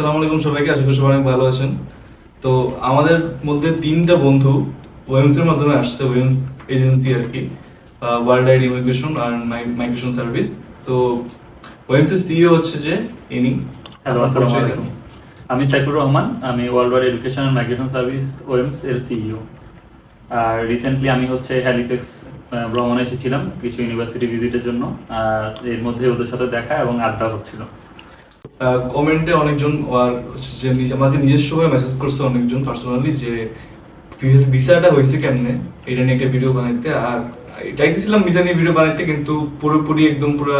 সালাম আলাইকুম সবাইকে আশা করি সবাই অনেক ভালো আছেন। তো আমাদের মধ্যে তিনটা বন্ধু ওয়েমস এর মাধ্যমে আসছে ওয়েমস এজেন্সি আর কি ওয়ার্ল্ড ইমিগ্রেশন আর মাইগ্রেশন সার্ভিস তো ওয়েমস এর সিইও হচ্ছে যে ইনি। হ্যালো আসসালামু আলাইকুম। আমি সাইফুর রহমান আমি world wide education and migration service ওএমস এর সিইও আর রিসেন্টলি আমি হচ্ছে হ্যালিফেক্স ভ্রমণে এসেছিলাম কিছু ইউনিভার্সিটি ভিজিটের জন্য। আর এর মধ্যে ওদের সাথে দেখা এবং আড্ডা হচ্ছিল। কমেন্টে অনেকজন আর যে আমাকে নিজস্ব ভাবে মেসেজ করছে অনেকজন পার্সোনালি যে ভিসাটা হয়েছে কেমনে? এটা নিয়ে একটা ভিডিও বানাইতে। আর চাইতেছিলাম ভিসা নিয়ে ভিডিও বানাইতে, কিন্তু পুরোপুরি একদম পুরো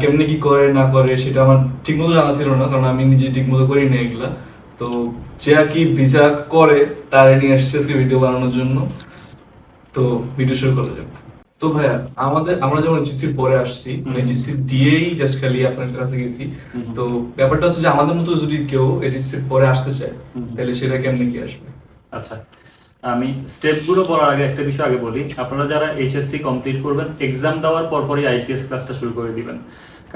কেমনে কি করে, না করে, সেটা আমার ঠিকমতো জানা ছিল না, কারণ আমি নিজে ঠিকমতো করি না এগুলা। তো যে আর কি ভিসা করে, তার নিয়ে আসছে ভিডিও বানানোর জন্য। তো ভিডিও শুরু করা যাক। তো ভাইয়া আমাদের আমরা যখন এইচএসসি পরে আসছি মানে এইচএসসি দিয়েই জাস্ট খালি আপনার কাছে গেছি। তো ব্যাপারটা হচ্ছে যে আমাদের মতো যদি কেউ এইচএসসি পরে আসতে চায় তাহলে সেটা কেমনে কি আসবে? আচ্ছা আমি স্টেপগুলো বলার আগে একটা বিষয় আগে বলি। আপনারা যারা এইচএসসি কমপ্লিট করবেন এক্সাম দেওয়ার পরপরই আইপিএস ক্লাসটা শুরু করে দিবেন।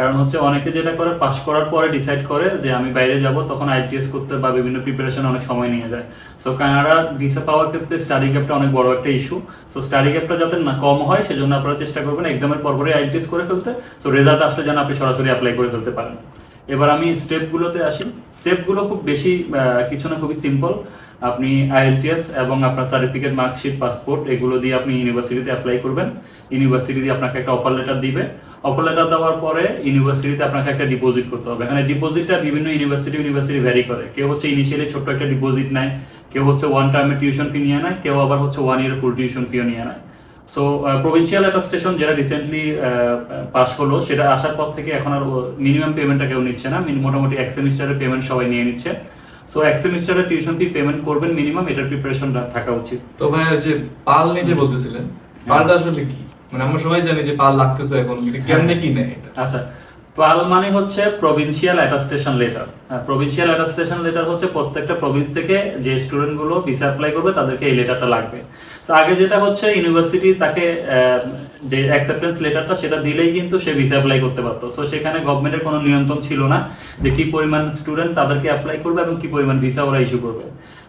কারণ হচ্ছে অনেকে যেটা করে পাস করার পরে ডিসাইড করে যে আমি বাইরে যাব, তখন আইটিএস করতে বা বিভিন্ন প্রিপারেশন অনেক সময় নিয়ে যায়। সো কানাডা ভিসা পাওয়ার ক্ষেত্রে স্টাডি গ্যাপটা অনেক বড় একটা ইস্যু সো স্টাডি গ্যাপটা যাতে না কম হয়, সেজন্য আপনারা চেষ্টা করবেন এক্সামের পরপরই আইটিএস করে ফেলতে। সো রেজাল্ট আসলে যেন আপনি সরাসরি অ্যাপ্লাই করে ফেলতে পারেন। এবার আমি স্টেপগুলোতে আসি। স্টেপগুলো খুব বেশি কিছু না, খুবই সিম্পল আপনি আইএলটিএস এবং আপনার সার্টিফিকেট মার্কশিট পাসপোর্ট এগুলো দিয়ে আপনি ইউনিভার্সিটিতে অ্যাপ্লাই করবেন। ইউনিভার্সিটি দিয়ে আপনাকে একটা অফার লেটার দিবে। অফার লেটার দেওয়ার পরে ইউনিভার্সিটিতে আপনাকে একটা ডিপোজিট করতে হবে। এখানে ডিপোজিটটা বিভিন্ন ইউনিভার্সিটি ইউনিভার্সিটি ভ্যারি করে। কেউ হচ্ছে ইনিশিয়ালি ছোট্ট একটা ডিপোজিট নেয় কেউ হচ্ছে ওয়ান টার্মের টিউশন ফি নিয়ে নেয় কেউ আবার হচ্ছে ওয়ান ইয়ার ফুল টিউশন ফিও নিয়ে নেয়। সো প্রভিন্সিয়াল একটা স্টেশন যেটা রিসেন্টলি পাস হলো সেটা আসার পর থেকে এখন আর মিনিমাম পেমেন্টটা কেউ নিচ্ছে না। মোটামুটি এক সেমিস্টারের পেমেন্ট সবাই নিয়ে নিচ্ছে। সো এক সেমিস্টারের টিউশন ফি পেমেন্ট করবেন মিনিমাম এটার প্রিপারেশন থাকা উচিত। তো ভাইয়া যে পাল নিয়ে যে বলতেছিলেন পালটা আসলে কি? মানে আমরা সবাই জানি যে পাল লাগতেছে এখন কেমনে কি এটা। আচ্ছা পাল মানে হচ্ছে provincial attestation letter provincial attestation letter হচ্ছে প্রত্যেকটা প্রভিন্স থেকে যে স্টুডেন্টগুলো ভিসা অ্যাপ্লাই করবে তাদেরকে এই লেটারটা লাগবে। তো আগে যেটা হচ্ছে ইউনিভার্সিটি তাকে যে অ্যাকসেপ্টেন্স লেটারটা সেটা দিলেই কিন্তু সে ভিসা অ্যাপ্লাই করতে পারতো। সো সেখানে গভর্নমেন্টের কোনো নিয়ন্ত্রণ ছিল না যে কি পরিমাণ স্টুডেন্ট তাদেরকে অ্যাপ্লাই করবে এবং কি পরিমাণ ভিসা ওরা ইস্যু করবে।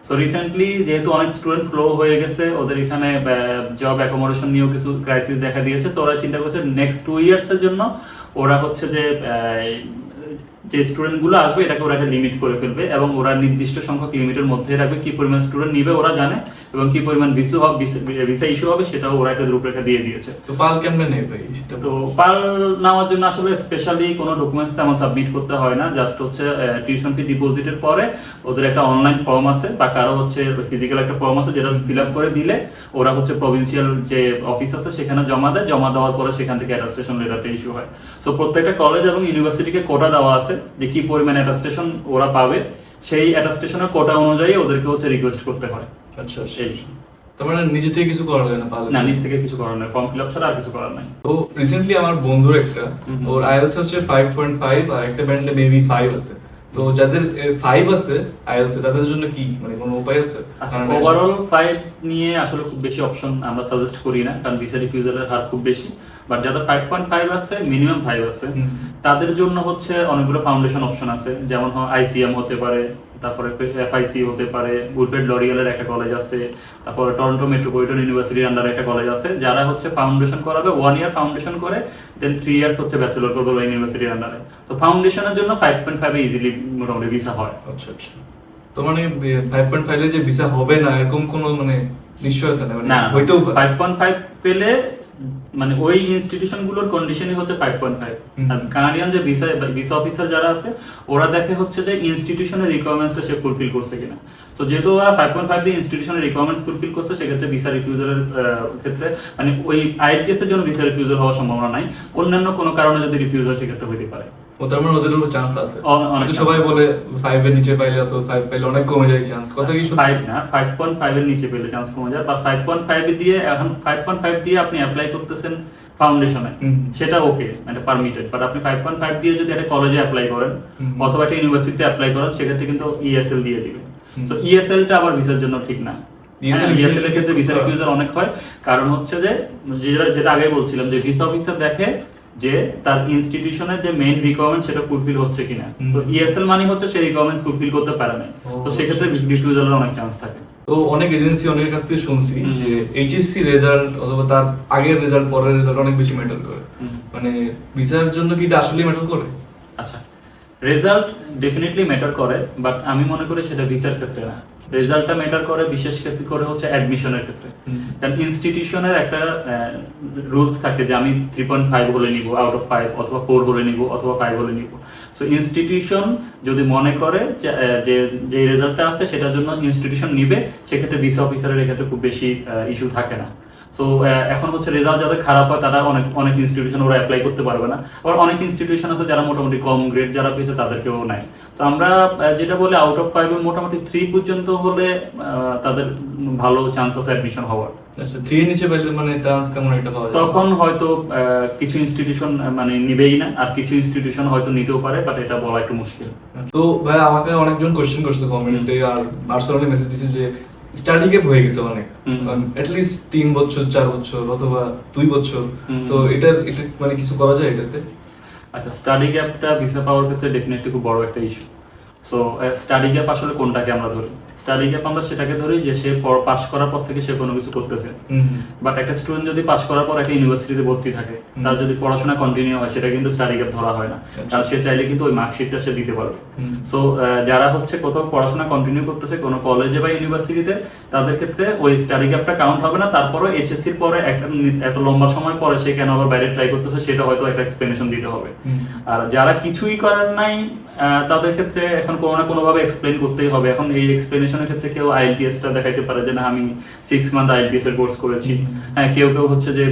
সো রিসেন্টলি যেহেতু অনেক স্টুডেন্ট ফ্লো হয়ে গেছে, ওদের এখানে জব অ্যাকোমোডেশন নিয়েও কিছু ক্রাইসিস দেখা দিয়েছে, তো ওরা চিন্তা করছে নেক্সট টু ইয়ার্সের জন্য ওরা হচ্ছে যে যে স্টুডেন্টগুলো আসবে এটাকে ওরা একটা লিমিট করে ফেলবে এবং ওরা নির্দিষ্ট সংখ্যক লিমিটের মধ্যে রাখবে কি পরিমাণ স্টুডেন্ট নিবে ওরা জানে এবং কি পরিমাণ ভিসা হবে ভিসা ইস্যু হবে সেটাও ওরা একটা রূপরেখা দিয়ে দিয়েছে। তো পাল কেমনে নেবে তো পাল নেওয়ার জন্য আসলে স্পেশালি কোনো ডকুমেন্টস তেমন সাবমিট করতে হয় না জাস্ট হচ্ছে টিউশন ফি ডিপোজিটের পরে ওদের একটা অনলাইন ফর্ম আছে বা কারও হচ্ছে ফিজিক্যাল একটা ফর্ম আছে যেটা ফিল আপ করে দিলে ওরা হচ্ছে প্রভিন্সিয়াল যে অফিস আছে সেখানে জমা দেয় জমা দেওয়ার পরে সেখান থেকে অ্যাটাস্টেশন লেটারটা ইস্যু হয়। সো প্রত্যেকটা কলেজ এবং ইউনিভার্সিটিকে কোটা দেওয়া আছে যে কি পরিমাণ অ্যাটাস্টেশন ওরা পাবে সেই অ্যাটাস্টেশনের কোটা অনুযায়ী ওদেরকে হচ্ছে রিকোয়েস্ট করতে পারে আচ্ছা সেই তারপরে মানে নিজে থেকে কিছু করা যায় না না নিজ থেকে কিছু করার নেই ফর্ম ফিল আপ ছাড়া আর কিছু করার নাই। তো রিসেন্টলি আমার বন্ধুর একটা। ওর আইএলস হচ্ছে ফাইভ পয়েন্ট ফাইভ আর একটা ব্যান্ডে মেবি ফাইভ আছে। তো যাদের ফাইভ আছে আইএলস তাদের জন্য কি মানে কোনো উপায় আছে? আচ্ছা ওভারঅল ফাইভ নিয়ে আসলে খুব বেশি অপশন আমরা সাজেস্ট করি না কারণ ভিসা রিফিউজালের হার খুব বেশি। বাট যাদের ফাইভ পয়েন্ট ফাইভ আছে মিনিমাম ফাইভ আছে তাদের জন্য হচ্ছে অনেকগুলো ফাউন্ডেশন অপশন আছে। যেমন আইসিএম হতে পারে তারপরে এফআইসি হতে পারে বুলফেড লরিয়ালের একটা কলেজ আছে তারপরে টরন্টো মেট্রোপলিটন ইউনিভার্সিটির আন্ডারে একটা কলেজ আছে যারা হচ্ছে ফাউন্ডেশন করাবে ওয়ান ইয়ার ফাউন্ডেশন করে দেন থ্রি ইয়ার্স হচ্ছে ব্যাচেলর করবে ইউনিভার্সিটির আন্ডারে তো ফাউন্ডেশনের জন্য ফাইভ পয়েন্ট ফাইভে ইজিলি মোটামুটি ভিসা হয়। আচ্ছা আচ্ছা। তো মানে ফাইভ পয়েন্ট ফাইভে যে ভিসা হবে না এরকম কোনো মানে নিশ্চয়তা নেই? মানে না হইতেও পারে। ফাইভ পয়েন্ট ফাইভ পেলে মানে ওই ইনস্টিটিউশনগুলোর কন্ডিশনই হচ্ছে ফাইভ পয়েন্ট ফাইভ। আর কানাডিয়ান যে ভিসা ভিসা অফিসার যারা আছে ওরা দেখে হচ্ছে যে ইনস্টিটিউশনের রিকোয়ারমেন্টসটা সে ফুলফিল করছে কিনা। তো যেহেতু ওরা ফাইভ পয়েন্ট ফাইভ দিয়ে ইনস্টিটিউশনের রিকোয়ারমেন্টস ফুলফিল করছে সেক্ষেত্রে ভিসা রিফিউজালের ক্ষেত্রে মানে ওই আইএলটিএস এর জন্য ভিসা রিফিউজাল হওয়ার সম্ভাবনা নাই। অন্যান্য কোনো কারণে যদি রিফিউজাল সেক্ষেত্রে হতে পারে। মানে চান্স আছে। সবাই বলে ফাইভ এর নিচে পাইলে ফাইভ পাইলে অনেক কমে যায় চান্স কথা কি ফাইভ না ফাইভ পয়েন্ট ফাইভ এর নিচে পেলে চান্স কমে যায় বা ফাইভ পয়েন্ট ফাইভ দিয়ে এখন ফাইভ পয়েন্ট ফাইভ দিয়ে আপনি অ্যাপ্লাই করতেছেন ফাউন্ডেশনে সেটা ওকে মানে পারমিটেড বাট আপনি ফাইভ পয়েন্ট ফাইভ দিয়ে যদি একটা কলেজে অ্যাপ্লাই করেন। অথবা একটা ইউনিভার্সিটিতে অ্যাপ্লাই করেন সেক্ষেত্রে কিন্তু ইএসএল দিয়ে দিবে। সো ইএসএলটা আবার ভিসার জন্য ঠিক না। ইএসএল এর ক্ষেত্রে ভিসা হ্যাঁ। রিফিউজাল অনেক হয়। কারণ হচ্ছে যে যেটা আগে বলছিলাম যে ভিসা অফিসার দেখে যে তার ইনস্টিটিউশনের যে মেইন রিকোয়ারমেন্ট সেটা ফুলফিল হচ্ছে কিনা। তো ইএসএল মানে হচ্ছে সেই রিকোয়ারমেন্ট ফুলফিল করতে পারে না তো সেক্ষেত্রে। রিফিউজালের অনেক চান্স থাকে। তো অনেক এজেন্সি অনেক কাছ থেকে শুনছি যে এইচএসসি রেজাল্ট অথবা তার আগের রেজাল্ট পরের রেজাল্ট অনেক বেশি ম্যাটার করে। মানে ভিসার জন্য কি এটা আসলে ম্যাটার করে? আচ্ছা। রেজাল্ট ডেফিনেটলি ম্যাটার করে বাট আমি মনে করি সেটা ভিসার ক্ষেত্রে না। রেজাল্টটা ম্যাটার করে বিশেষ ক্ষেত্রে করে হচ্ছে অ্যাডমিশনের ক্ষেত্রে। কারণ ইনস্টিটিউশনের একটা রুলস থাকে যে আমি থ্রি পয়েন্ট ফাইভ হলে নিব আউট অফ ফাইভ অথবা ফোর হলে নিব অথবা ফাইভ হলে নিব। সো ইনস্টিটিউশন যদি মনে করে যে যে রেজাল্টটা আছে সেটার জন্য ইনস্টিটিউশন নিবে সেক্ষেত্রে ভিসা অফিসারের এক্ষেত্রে খুব বেশি ইস্যু থাকে না। সো এখন হচ্ছে রেজাল্ট যাদের খারাপ হয় তারা অনেক অনেক ইনস্টিটিউশন ওরা অ্যাপ্লাই করতে পারবে না। আবার অনেক ইনস্টিটিউশন আছে যারা মোটামুটি কম গ্রেড যারা পেয়েছে তাদেরকেও নাই। তো আমরা যেটা বলি আউট অফ ফাইভ মোটামুটি থ্রি পর্যন্ত হলে তাদের ভালো চান্স আছে অ্যাডমিশন হওয়ার। আচ্ছা নিচে মানে চান্স কেমন একটা পাওয়া তখন হয়তো কিছু ইনস্টিটিউশন মানে নিবেই না আর কিছু ইনস্টিটিউশন হয়তো নিতেও পারে বাট এটা বলা একটু মুশকিল। তো ভাই আমাকে অনেকজন কোশ্চেন করছে কমেন্টে আর পার্সোনালি মেসেজ দিছে যে স্টাডি গ্যাপ হয়ে গেছে অনেক। হুম। লিস্ট তিন বছর চার বছর অথবা দুই বছর। তো এটার এটা মানে কিছু করা যায় এটাতে? আচ্ছা স্টাডি গ্যাপটা ভিসা পাওয়ার ক্ষেত্রে ডেফিনেটলি খুব বড় একটা ইস্যু সো স্টাডি গ্যাপ আসলে কোনটাকে আমরা ধরি? স্টাডি গ্যাপ আমরা সেটাকে ধরি যে সে পাস করার পর থেকে সে কোনো কিছু করতেছে। বাট একটা স্টুডেন্ট যদি পাস করার পর একটা ইউনিভার্সিটিতে ভর্তি থাকে তার যদি পড়াশোনা কন্টিনিউ হয় সেটা কিন্তু স্টাডি গ্যাপ ধরা হয় না। আচ্ছা। কারণ সে চাইলে কিন্তু ওই মার্কশিটটা সে দিতে পারবে। সো যারা হচ্ছে কোথাও পড়াশোনা কন্টিনিউ করতেছে কোনো কলেজে বা ইউনিভার্সিটিতে তাদের ক্ষেত্রে ওই স্টাডি গ্যাপটা কাউন্ট হবে না। তারপরে এইচএসসির পরে একটা এত লম্বা সময় পরে সে কেন আবার বাইরে ট্রাই করতেছে সেটা হয়তো একটা এক্সপ্লেনেশন দিতে হবে। আর যারা কিছুই করেন নাই তাদের ক্ষেত্রে এখন কোনো না কোনোভাবে এক্সপ্লেন করতেই হবে। এখন এই এক্সপ্লেনেশনের ক্ষেত্রে কেউ আইএলটিএসটা দেখাইতে পারে যে না আমি সিক্স মান্থ আইএলটিএস এর কোর্স করেছি। হ্যাঁ কেউ কেউ হচ্ছে যে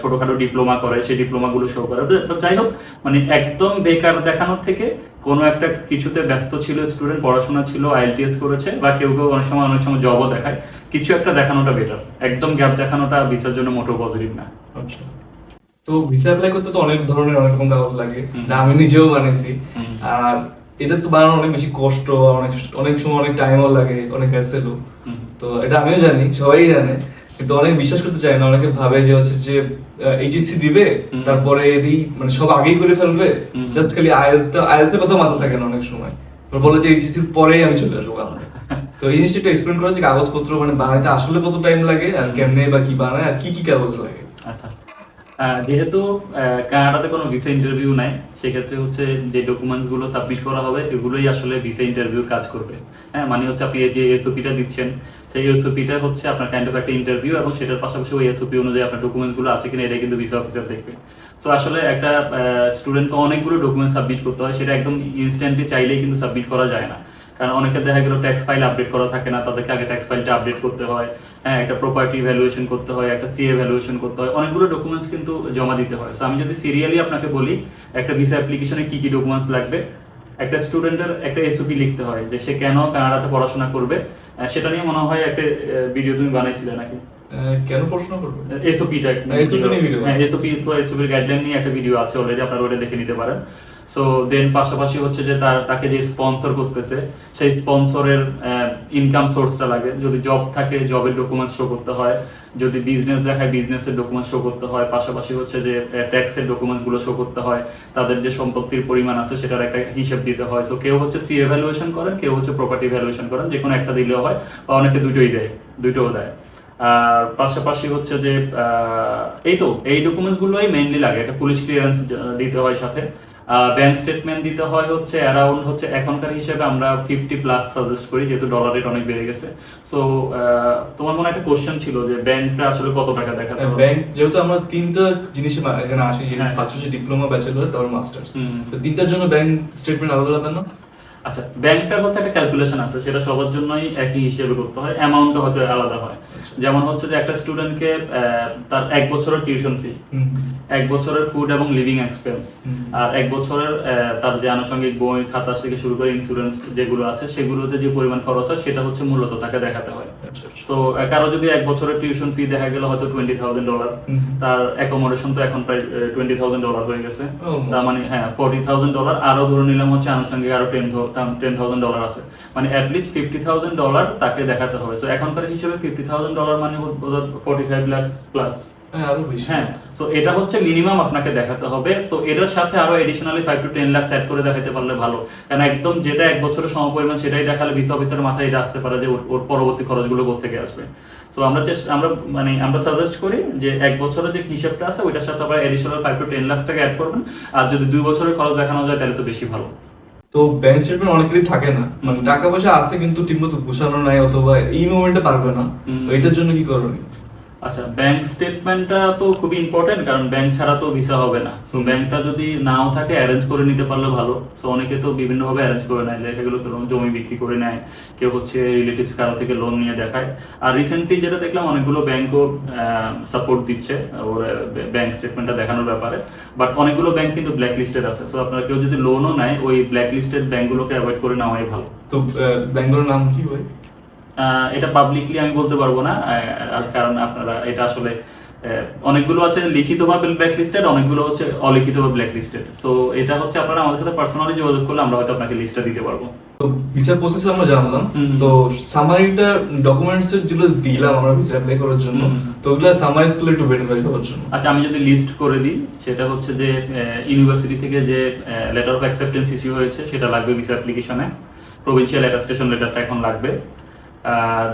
ছোটখাটো ডিপ্লোমা করে সেই ডিপ্লোমাগুলো শো করে। যাই হোক মানে একদম বেকার দেখানোর থেকে কোনো একটা কিছুতে ব্যস্ত ছিল স্টুডেন্ট পড়াশোনা ছিল আইএলটিএস করেছে বা কেউ কেউ অনেক সময় অনেক সময় জবও দেখায় কিছু একটা দেখানোটা বেটার একদম গ্যাপ দেখানোটা ভিসার জন্য মোটেও পজিটিভ না। আচ্ছা। তো ভিসা অ্যাপ্লাই করতে তো অনেক ধরনের অনেক রকম কাগজ লাগে। আমি নিজেও বানিয়েছি আর এটা তো বানানো অনেক বেশি কষ্ট অনেক অনেক সময় অনেক টাইমও লাগে অনেক হ্যাসেলও তো এটা আমিও জানি সবাই জানে। কিন্তু অনেকে বিশ্বাস করতে চায় না অনেকে ভাবে যে হচ্ছে যে এইচএসসি দিবে তারপরে এরই মানে সব আগেই করে ফেলবে। জাস্ট খালি আইএলসটা আইএলসের কথা মাথা থাকে না অনেক সময়। বলে যে এইচএসসির পরেই আমি চলে আসব তো এই জিনিসটা একটু এক্সপ্লেন করা যে কাগজপত্র মানে বানাইতে আসলে কত টাইম লাগে আর কেমনে বা কি বানায় আর কি কি কাগজ লাগে। আচ্ছা। যেহেতু কানাডাতে কোনো ভিসা ইন্টারভিউ নাই, সেক্ষেত্রে হচ্ছে যে ডকুমেন্টসগুলো সাবমিট করা হবে, এগুলোই আসলে ভিসা ইন্টারভিউর কাজ করবে। হ্যাঁ মানে হচ্ছে আপনি যে এসওপিটা দিচ্ছেন, সেই এসওপিটা হচ্ছে আপনার কাইন্ড অফ একটা ইন্টারভিউ এবং সেটার পাশাপাশি ওই এসওপি অনুযায়ী আপনার ডকুমেন্টসগুলো আছে কিনা এটা কিন্তু ভিসা অফিসার দেখবে। সো আসলে একটা স্টুডেন্টকে অনেকগুলো ডকুমেন্ট সাবমিট করতে হয়, সেটা একদম ইনস্ট্যান্টলি চাইলেই কিন্তু সাবমিট করা যায় না। কারণ অনেকে দেখা গেল ট্যাক্স ফাইল আপডেট করা থাকে না তাদেরকে আগে ট্যাক্স ফাইলটা আপডেট করতে হয় হ্যাঁ একটা প্রপার্টি ভ্যালুয়েশন করতে হয় একটা সিএ ভ্যালুয়েশন করতে হয় অনেকগুলো ডকুমেন্টস কিন্তু জমা দিতে হয়। সো আমি যদি সিরিয়ালি আপনাকে বলি একটা ভিসা অ্যাপ্লিকেশনে কি কি ডকুমেন্টস লাগবে? একটা স্টুডেন্টের একটা এসওপি লিখতে হয় যে সে কেন কানাডাতে পড়াশোনা করবে। সেটা নিয়ে মনে হয় একটা ভিডিও তুমি বানাইছিলে নাকি? কেন প্রশ্ন করবে? এসওপিটা হ্যাঁ। এসওপি তো এসওপির গাইডলাইন নিয়ে একটা ভিডিও আছে অলরেডি আপনারা ওটা দেখে নিতে পারেন। সো দেন পাশাপাশি হচ্ছে যে তার, তাকে যে স্পন্সর করতেছে, সেই স্পন্সরের ইনকাম সোর্সটা লাগে। যদি জব থাকে জবের ডকুমেন্টস শো করতে হয়। যদি বিজনেস দেখায় বিজনেসের ডকুমেন্টস শো করতে হয়। পাশাপাশি হচ্ছে যে ট্যাক্সের ডকুমেন্টসগুলো শো করতে হয়। তাদের যে সম্পত্তির পরিমাণ আছে, সেটার একটা হিসেব দিতে হয়। সো কেউ হচ্ছে সি ভ্যালুয়েশন করেন, কেউ হচ্ছে প্রপার্টি ভ্যালুয়েশন করেন। যে কোনো একটা দিলেও হয়, বা অনেকে দুটোই দেয়, দুটোও দেয়। আর পাশাপাশি হচ্ছে যে এই তো, এই ডকুমেন্টস গুলোই মেইনলি লাগে। একটা পুলিশ ক্লিয়ারেন্স দিতে হয় সাথে। ব্যাংক স্টেটমেন্ট দিতে হয় হচ্ছে অ্যারাউন্ড হচ্ছে এখনকার হিসেবে আমরা ফিফটি প্লাস সাজেস্ট করি যেহেতু ডলার রেট অনেক বেড়ে গেছে। সো তোমার মনে একটা কোশ্চেন ছিল যে ব্যাংকটা আসলে কত টাকা দেখাতে হবে? ব্যাংক যেহেতু আমরা তিনটা জিনিস এখানে আসি হ্যাঁ। ফার্স্ট হচ্ছে ডিপ্লোমা ব্যাচেলর তারপর মাস্টার্স তিনটার জন্য ব্যাংক স্টেটমেন্ট আলাদা আলাদা না? আচ্ছা ব্যাংকটার হচ্ছে একটা ক্যালকুলেশন আছে সেটা সবার জন্যই একই হিসেবে করতে হয় অ্যামাউন্টটা হয়তো আলাদা হয়। আচ্ছা। যেমন হচ্ছে যে একটা স্টুডেন্টকে তার এক বছরের টিউশন ফি এক বছরের ফুড এবং লিভিং এক্সপেন্স আর এক বছরের তার যে আনুষঙ্গিক বই খাতা থেকে শুরু করে ইন্স্যুরেন্স যেগুলো আছে সেগুলোতে যে পরিমাণ খরচ হয় সেটা হচ্ছে মূলত তাকে দেখাতে হয়। আচ্ছা, আচ্ছা। সো কারও যদি এক বছরের টিউশন ফি দেখা গেল হয়তো টোয়েন্টি থাউজেন্ড ডলার তার অ্যাকোমোডেশন তো এখন প্রায় টোয়েন্টি থাউজেন্ড ডলার হয়ে গেছে। তার মানে হ্যাঁ ফোর্টি থাউজেন্ড ডলার আরও ধরে নিলাম হচ্ছে আনুষঙ্গিক আরও টেন টেন থাউজেন্ড ডলার আছে। মানে অ্যাটলিস্ট ফিফটি থাউজেন্ড ডলার তাকে দেখাতে হবে। সো এখনকার হিসেবে ফিফটি থাউজেন্ড ডলার মানে ফোর্টি ফাইভ লাক্স প্লাস হ্যাঁ হ্যাঁ সো এটা হচ্ছে মিনিমাম আপনাকে দেখাতে হবে। তো এটার সাথে আরও additionally five to ten lakh add করে দেখাতে পারলে ভালো। কারণ একদম যেটা এক বছরের সমপরিমাণ সেটাই দেখালে ভিসা অফিসার মাথায় এটা আসতে পারে যে ওর- পরবর্তী খরচগুলো থেকে আসবে। তো আমরা চেষ্টা আমরা মানে আমরা সাজেস্ট করি যে এক বছরের যে হিসাবটা আছে ওইটার সাথে আবার additional five to ten lakh টাকা অ্যাড করবেন। আর যদি দুই বছরের খরচ দেখানো যায় তাহলে তো বেশি ভালো। তো ব্যাংক স্টেটমেন্ট অনেকেরই থাকে না। মানে টাকা পয়সা আছে কিন্তু ঠিকমতো গুছানো নাই অথবা এই মোমেন্টে পারবে না। তো এটার জন্য কি করণীয়? আচ্ছা ব্যাংক স্টেটমেন্টটা তো খুবই ইম্পর্টেন্ট কারণ ব্যাংক ছাড়া তো ভিসা হবে না। সো ব্যাংকটা যদি নাও থাকে অ্যারেঞ্জ করে নিতে পারলে ভালো। সো অনেকে তো বিভিন্নভাবে অ্যারেঞ্জ করে নেয়। দেখা গেলো কেউ জমি বিক্রি করে নেয়। কেউ হচ্ছে রিলেটিভস কারও থেকে লোন নিয়ে দেখায়। আর রিসেন্টলি যেটা দেখলাম অনেকগুলো ব্যাংকও সাপোর্ট দিচ্ছে ওর ব্যাংক স্টেটমেন্টটা দেখানোর ব্যাপারে। বাট অনেকগুলো ব্যাংক কিন্তু ব্ল্যাক লিস্টেড আছে। সো আপনারা কেউ যদি লোনও নেয় ওই ব্ল্যাক লিস্টেড ব্যাংকগুলোকে অ্যাভয়েড করে নেওয়াই ভালো। তো ব্যাঙ্গলোর নাম কি আহ, এটা পাবলিকলি আমি বলতে পারব না কারণ আপনারা এটা আসলে অনেকগুলো আছে লিখিতভাবে ব্ল্যাক লিস্টেড অনেকগুলো হচ্ছে অলিখিতভাবে ব্ল্যাক লিস্টেড সো এটা হচ্ছে আপনারা আমাদের সাথে পার্সোনালি যোগাযোগ করলে আমরা হয়তো আপনাকে লিস্টটা দিতে পারব। তো ভিসা প্রসেস আমরা জানলাম। তো সামারিটা ডকুমেন্টস যেগুলো দিলাম আমরা ভিসা অ্যাপ্লাই করার জন্য তো ওগুলো সামারাইজ করলে একটু বেটার হয় সবার জন্য। আচ্ছা আমি যদি লিস্ট করে দিই সেটা হচ্ছে যে ইউনিভার্সিটি থেকে যে লেটার অফ অ্যাকসেপ্টেন্স ইস্যু হয়েছে সেটা লাগবে ভিসা অ্যাপ্লিকেশনে প্রভিনশিয়াল অ্যাটাস্টেশন লেটারটা এখন লাগবে।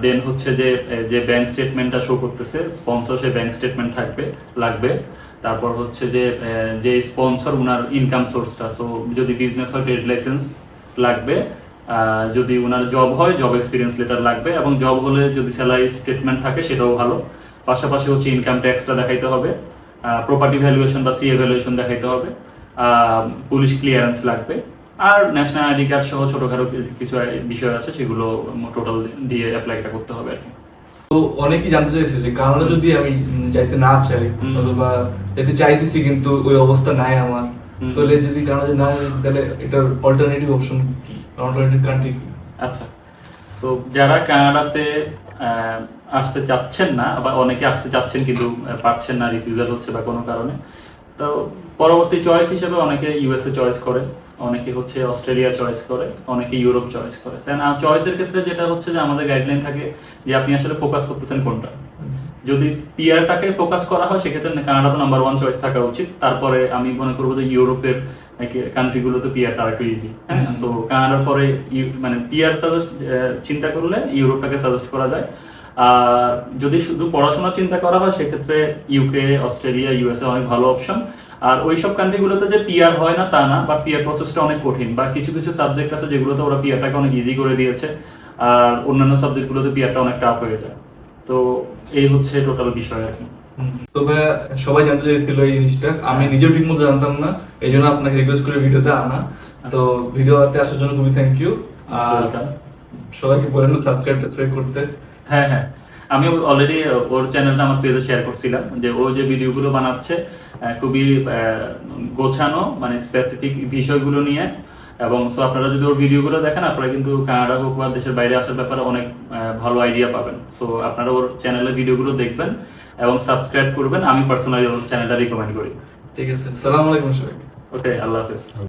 দেন হচ্ছে যে যে ব্যাংক স্টেটমেন্টটা শো করতেছে স্পন্সর সে ব্যাংক স্টেটমেন্ট থাকবে, লাগবে। তারপর হচ্ছে যে যে স্পন্সর উনার ইনকাম সোর্সটা সো যদি বিজনেস হয় ট্রেড লাইসেন্স লাগবে যদি উনার জব হয় জব এক্সপিরিয়েন্স লেটার লাগবে, এবং জব হলে যদি স্যালারি স্টেটমেন্ট থাকে, সেটাও ভালো। পাশাপাশি হচ্ছে ইনকাম ট্যাক্সটা দেখাইতে হবে প্রপার্টি ভ্যালুয়েশন বা সি ভ্যালুয়েশন দেখাইতে হবে পুলিশ ক্লিয়ারেন্স লাগবে। আর ন্যাশনাল আইডি কার্ড সহ ছোটখাটো কিছু বিষয় আছে সেগুলো টোটাল দিয়ে অ্যাপ্লাইটা করতে হবে আর কি। তো অনেকেই জানতে চাইছে যে কানাডা যদি আমি যাইতে না চাই অথবা যেতে চাইতেছি কিন্তু ওই অবস্থা নাই আমার তাহলে যদি কানাডা না যাই তাহলে এটার অল্টারনেটিভ অপশন কি? অল্টারনেটিভ কান্ট্রি কি? আচ্ছা। তো যারা কানাডাতে আসতে চাচ্ছেন না বা অনেকে আসতে চাচ্ছেন কিন্তু পারছেন না রিফিউজাল হচ্ছে বা কোনো কারণে তো পরবর্তী চয়েস হিসেবে অনেকে ইউএসএ চয়েস করে অনেকে হচ্ছে অস্ট্রেলিয়া চয়েস করে অনেকে ইউরোপ চয়েস করে। চয়েসের ক্ষেত্রে যেটা হচ্ছে যে আমাদের গাইডলাইন থাকে যে আপনি আসলে ফোকাস করতেছেন কোনটা। যদি পিয়ারটাকে ফোকাস করা হয় সেক্ষেত্রে কানাডা তো নাম্বার ওয়ান চয়েস থাকা উচিত। তারপরে আমি মনে করব যে ইউরোপের কান্ট্রিগুলোতে পিয়ারটা আরেকটু ইজি হ্যাঁ। সো কানাডার পরে মানে পিয়ার সাজেস্ট চিন্তা করলে ইউরোপটাকে সাজেস্ট করা যায়। আর যদি শুধু পড়াশোনা চিন্তা করা হয় সেক্ষেত্রে ইউকে অস্ট্রেলিয়া ইউএসএ অনেক ভালো অপশন আর ওই সব কান্ট্রিগুলোতে যে পিয়ার হয় না তা না বা পিয়ার প্রসেসটা অনেক কঠিন। বা কিছু কিছু সাবজেক্ট আছে যেগুলোতে ওরা পিয়ারটাকে অনেক ইজি করে দিয়েছে আর অন্যান্য সাবজেক্টগুলোতে পিয়ারটা অনেক টাফ হয়ে যায়। তো এই হচ্ছে টোটাল বিষয় আর কি। তবে সবাই জানতে চাইছিল এই জিনিসটা। আমি নিজেও ঠিক মতো জানতাম না এই জন্য আপনাকে রিকোয়েস্ট করে ভিডিওতে আনা। তো ভিডিওতে আসার জন্য খুবই থ্যাংক ইউ আর সবাইকে বলেন সাবস্ক্রাইব টাসক্রাইব করতে। হ্যাঁ হ্যাঁ। আমি অলরেডি ওর চ্যানেলটা আমার পেজে শেয়ার করছিলাম যে ও যে ভিডিওগুলো বানাচ্ছে খুবই গোছানো মানে স্পেসিফিক বিষয়গুলো নিয়ে। এবং সো আপনারা যদি ওর ভিডিওগুলো দেখেন আপনারা কিন্তু কানাডা হোক বা দেশের বাইরে আসার ব্যাপারে অনেক ভালো আইডিয়া পাবেন। সো আপনারা ওর চ্যানেলের ভিডিওগুলো দেখবেন এবং সাবস্ক্রাইব করবেন। আমি পার্সোনালি ওর চ্যানেলটা রিকমেন্ড করি। ঠিক আছে সালাম আলাইকুম সবাইকে। ওকে আল্লাহ হাফেজ।